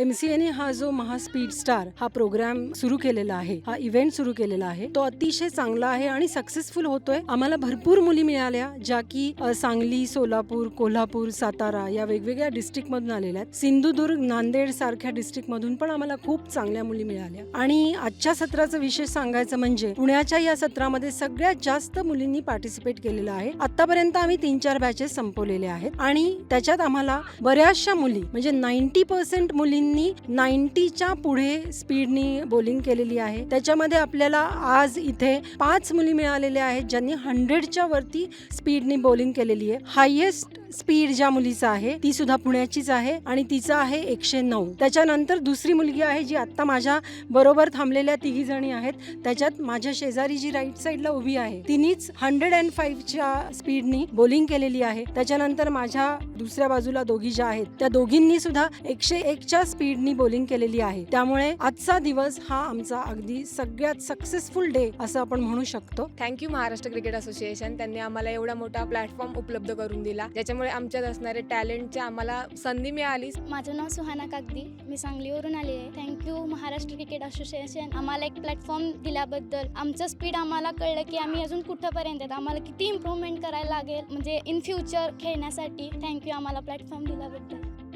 M C एने हा जो महास्पीड स्टार हा प्रोग्राम सुरू केलेला आहे हा इव्हेंट सुरू केलेला आहे तो अतिशय चांगला आहे आणि सक्सेसफुल होतोय. आम्हाला भरपूर मुली मिळाल्या ज्या की सांगली सोलापूर कोल्हापूर सातारा या वेगवेगळ्या डिस्ट्रिक्ट मधून आलेल्या आहेत. सिंधुदुर्ग नांदेड सारख्या डिस्ट्रिक्ट मधून पण आम्हाला खूप चांगल्या मुली मिळाल्या. आणि आजच्या सत्राचं विशेष सांगायचं म्हणजे पुण्याच्या या सत्रामध्ये सगळ्यात जास्त मुलींनी पार्टिसिपेट केलेलं आहे. आतापर्यंत आम्ही तीन चार बॅचेस संपवलेले आहेत आणि त्याच्यात आम्हाला बऱ्याचशा मुली म्हणजे नाईन्टी पर्सेंट मुलींनी त्यांनी नाईन्टीच्या पुढे स्पीडनी बॉलिंग केलेली आहे. त्याच्यामध्ये आपल्याला आज इथे पाच मुली मिळालेल्या आहेत ज्यांनी हंड्रेडच्या वरती स्पीडनी बॉलिंग केलेली आहे. हायेस्ट स्पीड ज्या मुलीचं आहे ती सुद्धा पुण्याचीच आहे आणि तिचं आहे एकशे नऊ. त्याच्यानंतर दुसरी मुलगी आहे जी आत्ता माझ्या बरोबर थांबलेल्या तिघी जणी आहेत. त्याच्यात माझ्या शेजारी जी राईट साईडला उभी आहे तिनेच हंड्रेड अँड फाईव्हच्या स्पीडनी बॉलिंग केलेली आहे. त्याच्यानंतर माझ्या दुसऱ्या बाजूला दोघी ज्या आहेत त्या दोघींनी सुद्धा एकशे एकच्या स्पीडनी बॉलिंग केलेली आहे. त्यामुळे आजचा दिवस हा आमचा अगदी सगळ्यात सक्सेसफुल डे असं आपण म्हणू शकतो. थँक्यू महाराष्ट्र क्रिकेट असोसिएशन त्यांनी आम्हाला एवढा मोठा प्लॅटफॉर्म उपलब्ध करून दिला ज्याच्यामुळे आमच्यात असणारे टॅलेंटच्या आम्हाला संधी मिळाली माझं नाव सुहाना कागदी. मी सांगलीवरून आली आहे. थँक्यू महाराष्ट्र क्रिकेट असोसिएशन आम्हाला एक प्लॅटफॉर्म दिल्याबद्दल आमचं स्पीड आम्हाला कळलं की आम्ही अजून कुठंपर्यंत आहेत आम्हाला किती इम्प्रूव्हमेंट करायला लागेल. म्हणजे इन फ्युचर खेळण्यासाठी थँक्यू आम्हाला प्लॅटफॉर्म दिल्याबद्दल.